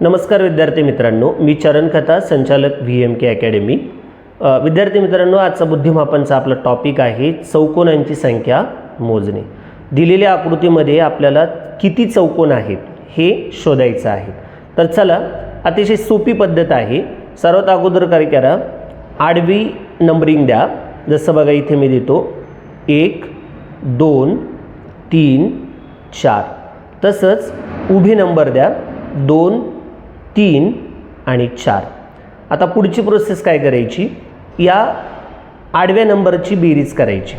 नमस्कार विद्यार्थी मित्रांनो मी चरण कथा संचालक व्ही एम के अकॅडमी विद्यार्थी मित्रांनो आजचा बुद्धिमापनचा आपला टॉपिक आहे चौकोनांची संख्या मोजणे. दिलेल्या आकृतीमध्ये आपल्याला किती चौकोन आहेत हे शोधायचं आहे. तर चला अतिशय सोपी पद्धत आहे. सर्वात अगोदर काय करा आडवी नंबरिंग द्या. जसं बघा इथे मी देतो एक दोन तीन चार. तसंच उभी नंबर द्या. दोन तीन आणि चार. आता पुढची प्रोसेस काय करायची? या आडव्या नंबरची बेरीज करायची.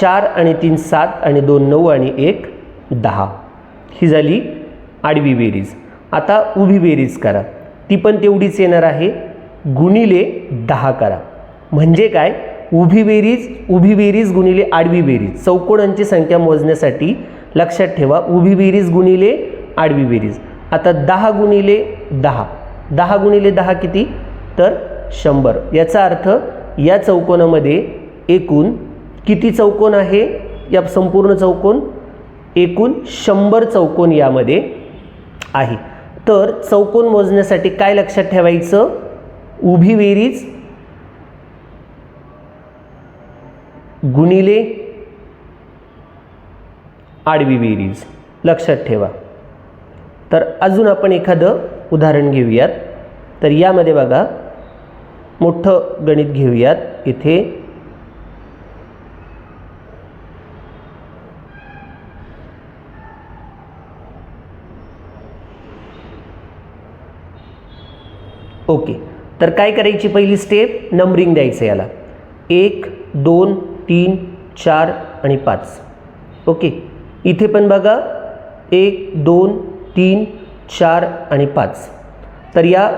चार आणि तीन सात आणि दोन नऊ आणि एक दहा. ही झाली आडवी बेरीज. आता उभी बेरीज करा. ती पण तेवढीच येणार आहे. गुणिले दहा करा. म्हणजे काय? उभी बेरीज उभी बेरीज गुणिले आडवी बेरीज. चौकोनांची संख्या मोजण्यासाठी लक्षात ठेवा. उभी बेरीज गुणिले आडवी बेरीज. आता दहा गुणिले दहा. दहा गुणिले दहा किती? तर शंभर. याचा अर्थ या चौकोनामध्ये एकूण किती चौकोन आहे? या संपूर्ण चौकोन एकूण शंभर चौकोन यामध्ये आहे. तर चौकोन मोजण्यासाठी काय लक्षात ठेवायचं? उभी बेरीज गुणिले आडवी बेरीज. लक्षात ठेवा. तर अजून आपण एखादं उदाहरण घेऊयात. तर यामध्ये बघा मोठं गणित घेऊयात. इथे ओके. तर काय करायची पहिली स्टेप नंबरिंग द्यायचं याला. एक दोन तीन चार आणि पाच. ओके. इथे पण बघा एक दोन तीन चार आणि पाच. तर या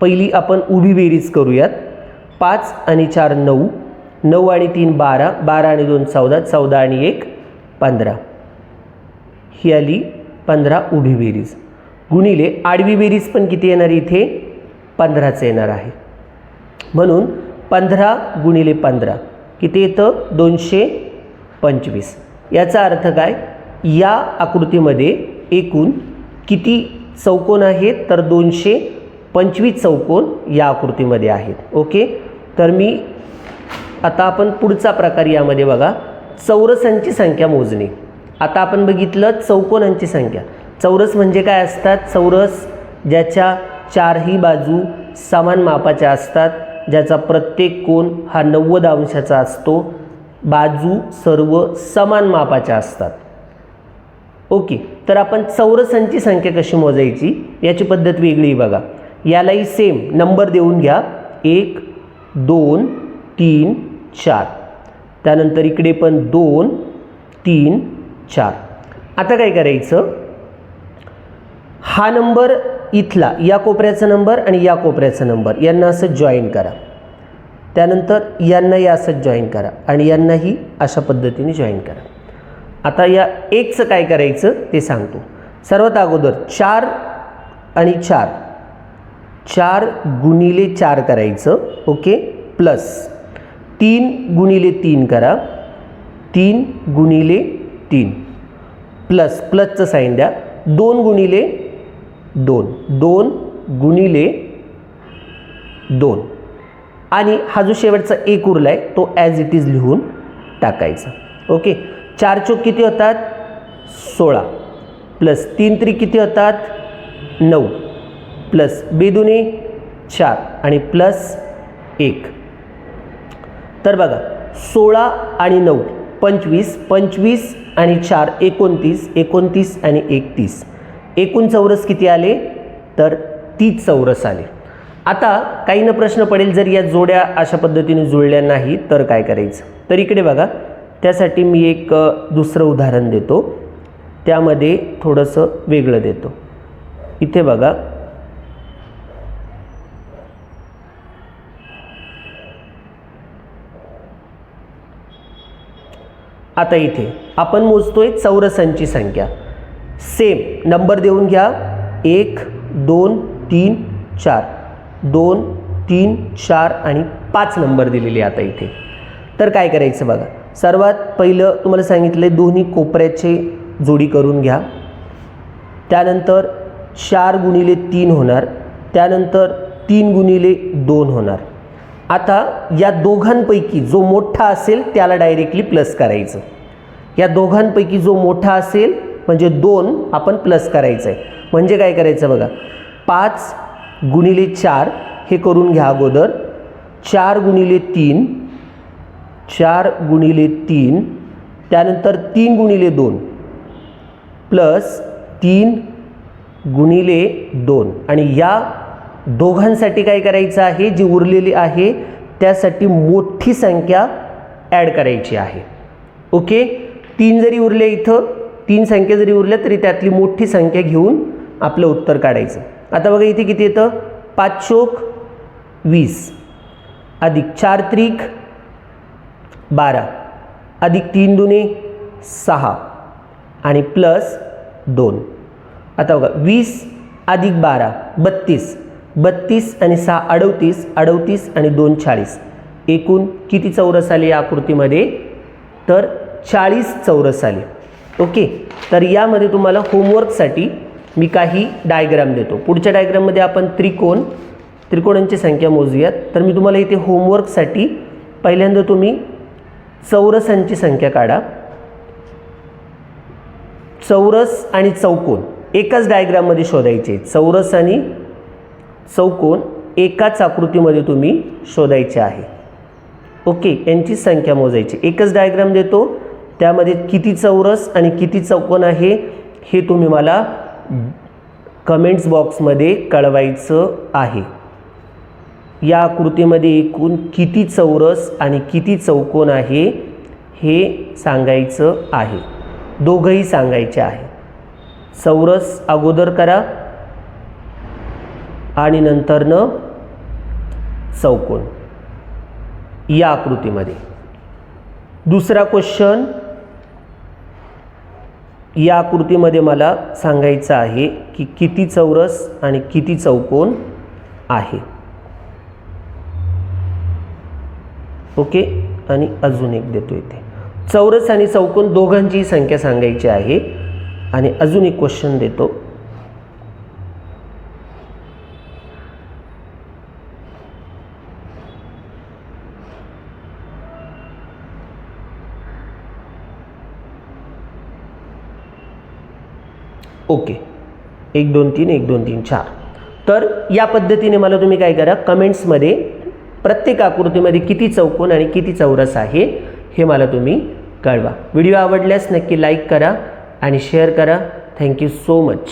पहिली आपण उभी बेरीज करूयात. पाच आणि चार नऊ नऊ आणि तीन बारा बारा आणि दोन चौदा चौदा आणि एक पंधरा. ही आली पंधरा उभी बेरीज. गुणिले आडवी बेरीज पण किती येणार इथे? पंधराचं येणार आहे. म्हणून पंधरा गुणिले पंधरा किती येतं? दोनशे पंचवीस. याचा अर्थ काय? या आकृतीमध्ये एकूण किती चौकोन आहेत? तर दोनशे पंचवीस चौकोन या आकृतीमध्ये आहेत. ओके? तर मी आता आपण पुढचा प्रकार यामध्ये बघा. चौरसांची संख्या मोजणे. आता आपण बघितलं चौकोनांची संख्या. चौरस म्हणजे काय असतात? चौरस ज्याच्या चारही बाजू समान मापाच्या असतात. ज्याचा प्रत्येक कोण हा नव्वद अंशाचा असतो. बाजू सर्व समान मापाच्या असतात. ओके? तर आपण चौरसांची संख्या कशी मोजायची? याची पद्धत वेगळी बघा. यालाही सेम नंबर देऊन घ्या. एक दोन तीन चार. त्यानंतर इकडे पण दोन तीन चार. आता काय करायचं? हा नंबर इथला या कोपऱ्याचा नंबर आणि या कोपऱ्याचा नंबर यांना असं जॉईन करा. त्यानंतर यांनाही असंच जॉईन करा आणि यांनाही अशा पद्धतीने जॉईन करा. आता या एकचं काय करायचं ते सांगतो. सर्वात अगोदर चार आणि चार. चार गुणिले चार करायचं ओके? प्लस. तीन गुणिले तीन करा. तीन गुणिले तीन. प्लस प्लसचं साईन द्या. दोन गुणिले दोन. दोन गुणिले दोन. आणि हा जो शेवटचा एक उरला आहे तो ॲज इट इज लिहून टाकायचा. ओके? चार चोक किती होतात? सोळा. प्लस तीन तरी किती होतात? नऊ. प्लस बेदुने चार आणि प्लस एक. तर बघा सोळा आणि नऊ पंचवीस पंचवीस आणि चार एकोणतीस एकोणतीस आणि एकतीस. एकूण चौरस किती आले? तर तीस चौरस आले. आता काही न प्रश्न पडेल जर या जोड्या अशा पद्धतीने जुळल्या नाही तर काय करायचं? तर इकडे बघा त्यासाठी मी एक दुसरं उदाहरण देतो. त्यामध्ये थोडंसं वेगळं देतो. इथे बघा. आता इथे. आपण मोजतोय चौरसांची संख्या. सेम. नंबर देऊन घ्या. एक दोन तीन चार. दोन तीन चार आणि पाच नंबर दिलेले आता इथे. तर काय करायचं बघा. सर्वात पहिलं तुम्हाला सांगितलं दोन्ही कोपऱ्याचे जोडी करून घ्या. त्यानंतर चार गुणिले तीन होणार. त्यानंतर तीन गुणिले दोन होणार. आता या दोघांपैकी जो मोठा असेल त्याला डायरेक्टली प्लस करायचं. या दोघांपैकी जो मोठा असेल म्हणजे दोन आपण प्लस करायचं आहे म्हणजे काय करायचं बघा पाच गुणिले चार हे करून घ्या अगोदर. चार गुणिले तीन चार गुणिले तीन त्यानंतर तीन गुणिले दोन प्लस तीन गुणिले दोन. आणि या दोघांसाठी काय करायचं आहे? जी उरलेली आहे त्यासाठी मोठी संख्या ॲड करायची आहे. ओके? तीन जरी उरले इथं तीन संख्या जरी उरल्या तरी त्यातली मोठी संख्या घेऊन आपलं उत्तर काढायचं. आता बघा इथे किती येतं? पाच चोक वीस. अधिक चार त्रिक बारा. अधिक तीन दुने सहा. आणि प्लस दोन. आता बघा वीस अधिक बारा बत्तीस. बत्तीस आणि सहा अडतीस. अडतीस आणि दोन चाळीस. एकूण किती चौरस आले या आकृतीमध्ये? तर चाळीस चौरस आले. ओके? तर यामध्ये तुम्हाला होमवर्कसाठी मी काही डायग्राम देतो. पुढच्या डायग्राममध्ये आपण त्रिकोण त्रिकोणांची संख्या मोजूयात. तर मी तुम्हाला इथे होमवर्कसाठी पहिल्यांदा तुम्ही चौरसांची संख्या काढा. चौरस आणि चौकोन एकाच डायग्राममध्ये शोधायचे. चौरस आणि चौकोन एकाच आकृतीमध्ये तुम्ही शोधायचे आहे. ओके यांची संख्या मोजायची. एकच डायग्राम देतो. त्यामध्ये किती चौरस आणि किती चौकोन आहे हे तुम्ही मला कमेंट्स बॉक्समध्ये कळवायचं आहे. या आकृतीमध्ये एकूण किती चौरस आणि किती चौकोन आहे हे सांगायचं आहे. दोघंही सांगायचे आहे. चौरस अगोदर करा आणि नंतरनं चौकोन. या आकृतीमध्ये दुसरा क्वेश्चन या आकृतीमध्ये मला सांगायचं आहे की किती चौरस आणि किती चौकोन आहे. ओके? आणि अजून एक देतो इथे. चौरस आणि चौकोन दोघांची संख्या सांगायची आहे. आणि अजून एक क्वेश्चन देतो. ओके. एक दोन तीन एक दोन तीन चार. तर या पद्धतीने मला तुम्ही काय करा? कमेंट्समध्ये प्रत्येक आकृतीमध्ये किती चौकोन आणि किती चौरस आहे हे मला तुम्ही कळवा. व्हिडिओ आवडल्यास नक्की लाईक करा आणि शेअर करा. Thank you so much